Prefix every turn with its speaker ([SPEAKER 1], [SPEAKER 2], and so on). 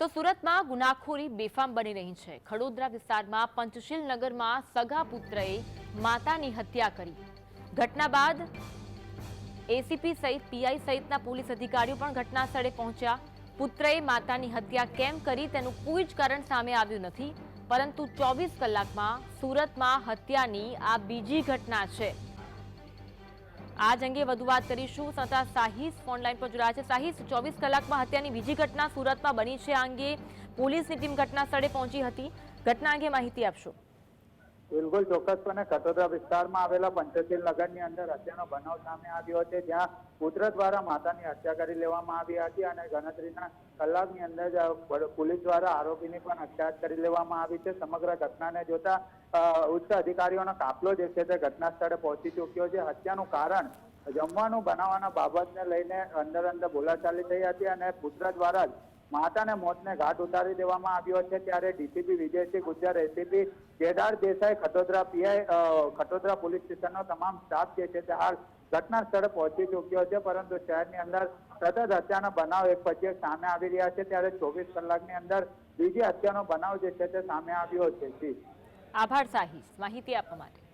[SPEAKER 1] તો સુરતમાં ગુનાખોરી બેફામ બની રહી છે. ખડોદરા વિસ્તારમાં પંચશીલ નગરમાં સગા પુત્રએ માતાની હત્યા કરી. ઘટના બાદ એસીપી સહિત પીઆઈ સહિતના પોલીસ અધિકારીઓ પણ ઘટના સ્થળે પહોંચ્યા. પુત્રએ માતાની હત્યા કેમ કરી તેનું કોઈ જ કારણ સામે આવ્યું નથી, પરંતુ ચોવીસ કલાકમાં સુરતમાં હત્યાની આ બીજી ઘટના છે. આજ અંગે વધુ વાત કરીશું. તથા સાહિસ ફોનલાઈન પર જોડાયા છે. સાહિસ, ચોવીસ કલાકમાં હત્યાની બીજી ઘટના સુરતમાં બની છે. આ અંગે પોલીસની ટીમ ઘટના સ્થળે પહોંચી હતી. ઘટના અંગે માહિતી આપશો.
[SPEAKER 2] બિલકુલ ચોક્કસપણે કટોદરા વિસ્તારમાં આવેલા પંચશીલ નગરની અંદર હત્યાનો બનાવ સામે આવ્યો છે. જ્યાં પુત્ર દ્વારા માતાની હત્યા કરી લેવામાં આવી હતી અને ગણતરીના કલાકની અંદર પોલીસ દ્વારા આરોપીની પણ હત્યા કરી લેવામાં આવી છે. સમગ્ર ઘટનાને જોતા ઉચ્ચ અધિકારીઓનો કાફલો જે છે તે ઘટના સ્થળે પહોંચી ચૂક્યો છે. હત્યાનું કારણ જમવાનું બનાવવાના બાબતને લઈને અંદર અંદર બોલાચાલી થઈ હતી અને પુત્ર દ્વારા જ માતાને મોતને ઘાટ ઉતારી દેવામાં આવ્યો છે ત્યારે DCP Vijaysinh Gujjar, ACP Kedar Desai, Khatodara PI Khatodara police સ્ટેશનનો તમામ સ્ટાફ જે છે તે હાલ ઘટના સ્થળે પહોંચી ચૂક્યો છે, પરંતુ શહેરની અંદર સતત હત્યાના બનાવ એક પછી સામે આવી રહ્યા છે. ત્યારે ચોવીસ કલાકની અંદર બીજી હત્યાનો બનાવ જે છે તે સામે આવ્યો છે.
[SPEAKER 1] આભાર સાહિસ માહિતી આપવા માટે.